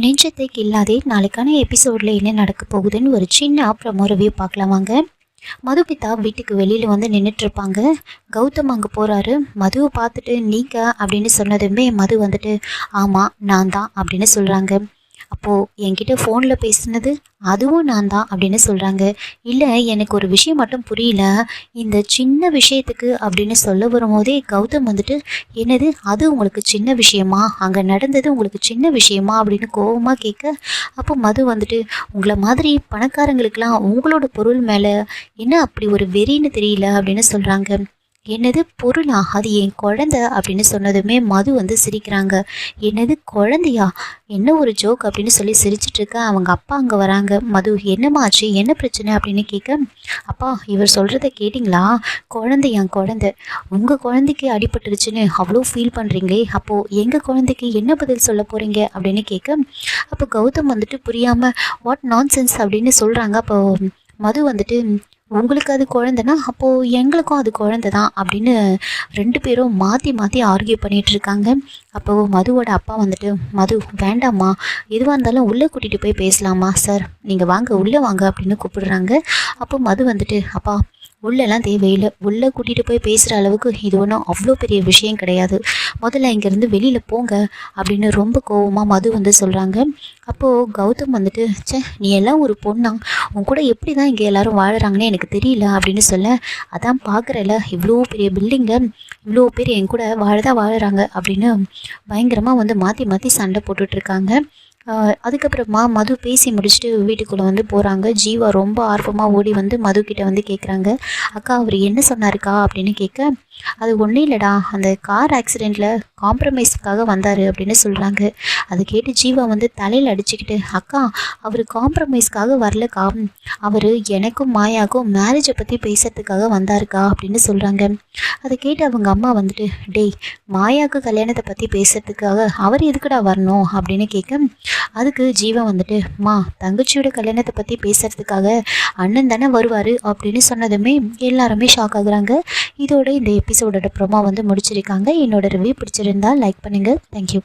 நெஞ்சத்தை இல்லாதே நாளைக்கான எபிசோடில் என்ன நடக்க போகுதுன்னு ஒரு சின்ன ப்ரமோ ரிவ்யூ பார்க்கலாம் வாங்க. மதுபிதா வீட்டுக்கு வெளியில் வந்து நின்றுட்டு இருப்பாங்க கௌதம் அங்கே போகிறாரு மதுவை பார்த்துட்டு நீங்க? அப்படின்னு சொன்னதுமே மது வந்துட்டு ஆமாம் நான் தான் அப்படின்னு சொல்கிறாங்க அப்போது என்கிட்ட ஃபோனில் பேசினது அதுவும் நான் தான் அப்படின்னு சொல்கிறாங்க இல்லை எனக்கு ஒரு விஷயம் மட்டும் புரியல. இந்த சின்ன விஷயத்துக்கு அப்படின்னு சொல்ல வரும்போதே கௌதம் வந்துட்டு என்னது அது உங்களுக்கு சின்ன விஷயமா? அங்கே நடந்தது உங்களுக்கு சின்ன விஷயமா? அப்படின்னு கோபமாக கேட்க அப்போ மது வந்துட்டு உங்களை மாதிரி பணக்காரங்களுக்கெல்லாம் உங்களோட பொருள் மேலே என்ன அப்படி ஒரு வெறின்னு தெரியல? அப்படின்னு சொல்கிறாங்க என்னது பொருளா? அது என் குழந்த அப்படின்னு சொன்னதுமே மது வந்து சிரிக்கிறாங்க. என்னது குழந்தையா? என்ன ஒரு ஜோக் அப்படின்னு சொல்லி சிரிச்சிட்டு இருக்க அவங்க அப்பா அங்கே வராங்க. மது என்னமாச்சு என்ன பிரச்சனை? அப்படின்னு கேட்க அப்பா இவர் சொல்கிறத கேட்டிங்களா? குழந்தை என் குழந்தை. உங்கள் குழந்தைக்கு அடிபட்டுருச்சுன்னு அவ்வளோ ஃபீல் பண்ணுறீங்களே அப்போது எங்கள் குழந்தைக்கு என்ன பதில் சொல்ல போகிறீங்க அப்படின்னு கேட்க அப்போ கௌதம் வந்துட்டு புரியாமல் வாட் நான் சென்ஸ் அப்படின்னு சொல்கிறாங்க அப்போ மது வந்துட்டு உங்களுக்கு அது குழந்தைனா அப்போது எங்களுக்கும் அது குழந்தை தான் அப்படின்னு ரெண்டு பேரும் மாற்றி மாற்றி ஆர்கியூ பண்ணிகிட்டு இருக்காங்க. அப்போது மதுவோட அப்பா வந்துட்டு மது வேண்டாம்மா. எதுவாக இருந்தாலும் உள்ளே கூட்டிகிட்டு போய் பேசலாமா சார் நீங்கள் வாங்க உள்ளே வாங்க அப்படின்னு கூப்பிடுறாங்க. அப்போ மது வந்துட்டு அப்பா உள்ளெல்லாம் தேவையில்லை. உள்ளே கூட்டிகிட்டு போய் பேசுகிற அளவுக்கு இது ஒன்றும் அவ்வளோ பெரிய விஷயம் கிடையாது. முதல்ல இங்கேருந்து வெளியில் போங்க அப்படின்னு ரொம்ப கோவமாக மது வந்து சொல்கிறாங்க அப்போது கௌதம் வந்துட்டு ச்சே நீ எல்லாம் ஒரு பொண்ணா? உன் கூட எப்படி தான் இங்கே எல்லோரும் வாழறாங்கன்னு எனக்கு தெரியல அப்படின்னு சொல்ல அதான் பார்க்குறல இவ்வளோ பெரிய பில்டிங்கை இவ்வளோ பேர் என் கூட வாழதான் வாழுறாங்க அப்படின்னு பயங்கரமாக வந்து மாற்றி மாற்றி சண்டை போட்டுட்ருக்காங்க அதுக்கப்புறமா மது பேசி முடிச்சுட்டு வீட்டுக்குள்ளே வந்து போகிறாங்க ஜீவா ரொம்ப ஆர்வமாக ஓடி வந்து மது கிட்ட வந்து கேட்குறாங்க அக்கா அவர் என்ன சொன்னாருக்கா? அப்படின்னு கேட்க அது ஒன்றும் இல்லைடா. அந்த கார் ஆக்சிடெண்ட்டில் காம்ப்ரமைஸ்க்காக வந்தார் அப்படின்னு சொல்கிறாங்க அதை கேட்டு ஜீவா வந்து தலையில் அடிச்சுக்கிட்டு அக்கா அவர் காம்ப்ரமைஸ்க்காக வரலக்கா. அவர் எனக்கும் மாயாக்கும் மேரேஜை பற்றி பேசுறதுக்காக வந்தாருக்கா? அப்படின்னு சொல்கிறாங்க அதை கேட்டு அவங்க அம்மா வந்துட்டு டேய் மாயாவுக்கு கல்யாணத்தை பற்றி பேசுறதுக்காக அவர் எதுக்குடா வரணும்? அப்படின்னு கேட்க அதுக்கு ஜீவா வந்துட்டு மா தங்கச்சியோட கல்யாணத்தை பற்றி பேசுறதுக்காக அண்ணன் தானே வருவார்? அப்படின்னு சொன்னதுமே எல்லாருமே ஷாக் ஆகுறாங்க. இதோட இந்த எபிசோடோட ப்ரொமோ வந்து முடிச்சிருக்காங்க. என்னோட ரிவ்யூ பிடிச்சிருந்தா லைக் பண்ணுங்கள் தேங்க்யூ